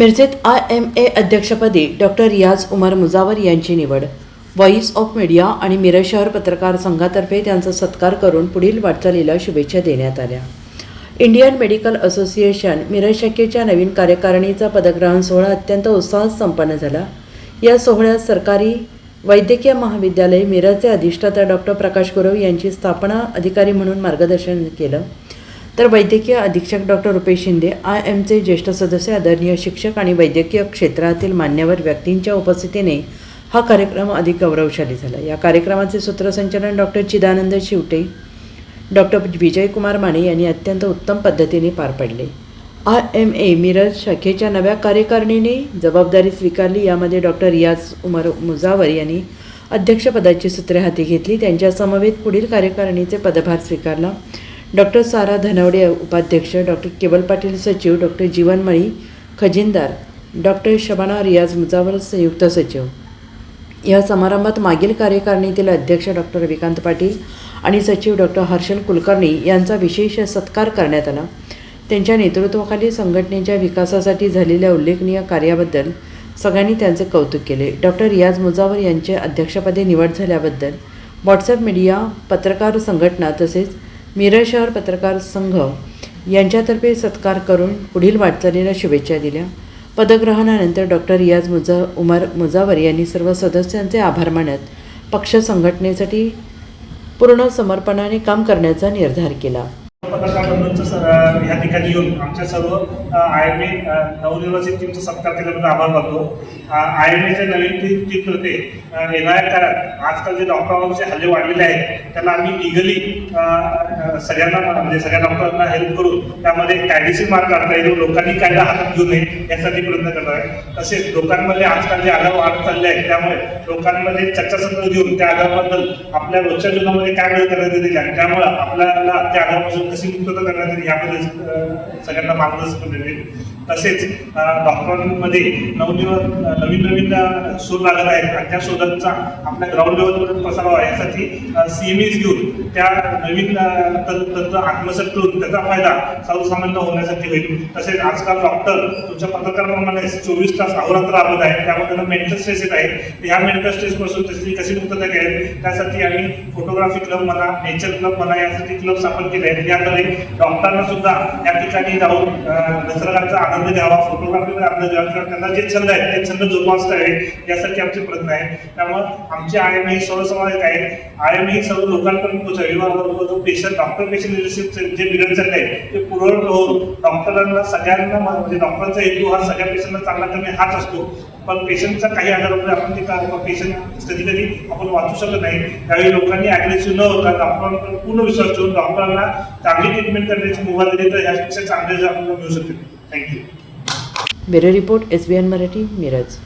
मिरजेत I M A अध्यक्षपदी doctor रियाज उमर मुजावर यांची निवड. व्हॉइस ऑफ मीडिया आणि मिरज शहर पत्रकार संघातर्फे त्यांचा सत्कार करून पुढील वाटचालीला शुभेच्छा देण्यात आल्या. इंडियन मेडिकल असोसिएशन मिरज शाखेच्या नवीन कार्यकारिणीचा पदग्रहण सोहळा अत्यंत उत्साहात संपन्न झाला. या सोहळ्यात सरकारी वैद्यकीय महाविद्यालय मिरजचे अधिष्ठाता डॉक्टर प्रकाश गुरव यांची स्थापना अधिकारी म्हणून मार्गदर्शन केलं. तर वैद्यकीय अधीक्षक डॉक्टर रुपेश शिंदे आय एमचे ज्येष्ठ सदस्य आदरणीय शिक्षक आणि वैद्यकीय क्षेत्रातील मान्यवर व्यक्तींच्या उपस्थितीने हा कार्यक्रम अधिक गौरवशाली झाला. या कार्यक्रमाचे सूत्रसंचालन डॉक्टर चिदानंद शिवटे डॉक्टर विजयकुमार माने यांनी अत्यंत उत्तम पद्धतीने पार पडले. आय एम ए मिरज शाखेच्या नव्या कार्यकारिणीने जबाबदारी स्वीकारली. यामध्ये डॉक्टर रियाज उमर मुजावर यांनी अध्यक्षपदाची सूत्रे हाती घेतली. त्यांच्या समवेत पुढील कार्यकारिणीचे पदभार स्वीकारला. डॉक्टर सारा धनवडे उपाध्यक्ष डॉक्टर केवल पाटील सचिव डॉक्टर जीवनमळी खजिनदार डॉक्टर शबाना रियाज मुजावर संयुक्त सचिव. या समारंभात मागील कार्यकारिणीतील अध्यक्ष डॉक्टर रविकांत पाटील आणि सचिव डॉक्टर हर्षल कुलकर्णी यांचा विशेष सत्कार करण्यात आला. त्यांच्या नेतृत्वाखाली संघटनेच्या विकासासाठी झालेल्या उल्लेखनीय कार्याबद्दल सगळ्यांनी त्यांचे कौतुक केले. डॉक्टर रियाज मुजावर यांचे अध्यक्षपदी निवड झाल्याबद्दल व्हॉट्सअप मीडिया पत्रकार संघटना तसेच मिरज शहर पत्रकार संघ यांच्यातर्फे सत्कार करून पुढील वाटचालीला शुभेच्छा दिल्या. पदग्रहणानंतर डॉक्टर रियाज मुजा उमर मुजावर यांनी सर्व सदस्यांचे आभार मानत पक्ष संघटनेसाठी पूर्ण समर्पणाने काम करण्याचा निर्धार केला. पत्रकार सर या ठिकाणी येऊन आमच्या सर्व आय एम ए नवनिर्वाचित टीमचा सत्कार केल्याबद्दल आभार मानतो. आय एम एच्या नवीन टीम टीमतर्फे अ, येणाऱ्या काळात आजकाल जे डॉक्टरांचे हल्ले वाढलेले आहेत त्यांना आम्ही लिगली सगळ्यांना म्हणजे सगळ्या डॉक्टरांना हेल्प करून त्यामध्ये कायदेशीर मार्ग काढता येईल लोकांनी कायदा हातात घेऊ नये यासाठी प्रयत्न करणार आहे. तसेच लोकांमध्ये आजकाल जे आगाव वाढत चालले आहेत त्यामुळे लोकांमध्ये चर्चासत्र घेऊन त्या आजाराबद्दल आपल्या रोजच्या जीवनामध्ये काय बदल करण्यात येतील त्यामुळे आपल्याला त्या आजारापासून कशी मुक्तता करण्यात येईल याबद्दल सगळ्यांना मार्गदर्शन करण्यात येईल तसेच डॉक्टरांमध्ये नवनिर्व नवीन नवीन शोध लागत आहेत. आणि त्या शोधांचा आपल्या ग्राउंड लेवलपर्यंत प्रसार व्हावा. यासाठी सी एम घेऊन त्या नवीन तंत्र तंत्र आत्मसात करून त्याचा फायदा सर्वसामान्य होण्यासाठी होईल. तसेच आजकाल डॉक्टर तुमच्या पत्रकाराप्रमाणे चोवीस तास अहोरात्र राबत आहेत. त्यामुळे त्यांना मेंटल स्ट्रेस येत आहे. ह्या मेंटल स्ट्रेसपासून त्याची कशी मुक्तता केली त्यासाठी आम्ही फोटोग्राफी क्लब म्हणा नेचर क्लब म्हणा यासाठी क्लब स्थापन केले आहेत. याद्वारे डॉक्टरांना सुद्धा या ठिकाणी जाऊन निसर्गाचा आनंद घ्यावा फोटोग्राफीचा आनंद घ्यावा किंवा त्यांना जे छंद आहेत ते छंद जोपासता यावे यासाठी आमचे प्रयत्न आहे त्यामुळे आमचे आय एम ही एक आहे आय एम ही सर्व लोकांपर्यंत पोहोचावी जो पेशंट डॉक्टर पेशंट रिलेशनशिप जे बिघड चालले आहे ते पूर्ण होऊन डॉक्टरांना सगळ्यांना म्हणजे डॉक्टरचा हेतू हा सगळ्या पेशंटला चांगला करणे हाच असतो. पण पेशंटचा काही आजारामुळे आपण ते का पेशंट कधी कधी आपण वाचू शकत नाही. त्यावेळी लोकांनी अग्रेसिव्ह न होता डॉक्टरांवर पूर्ण विश्वास ठेवून डॉक्टरांना चांगली ट्रीटमेंट करण्याची मुभा दिली तर ह्यापेक्षा चांगले आपल्याला मिळू शकते thank you bureau report S B N Marathi Miraj.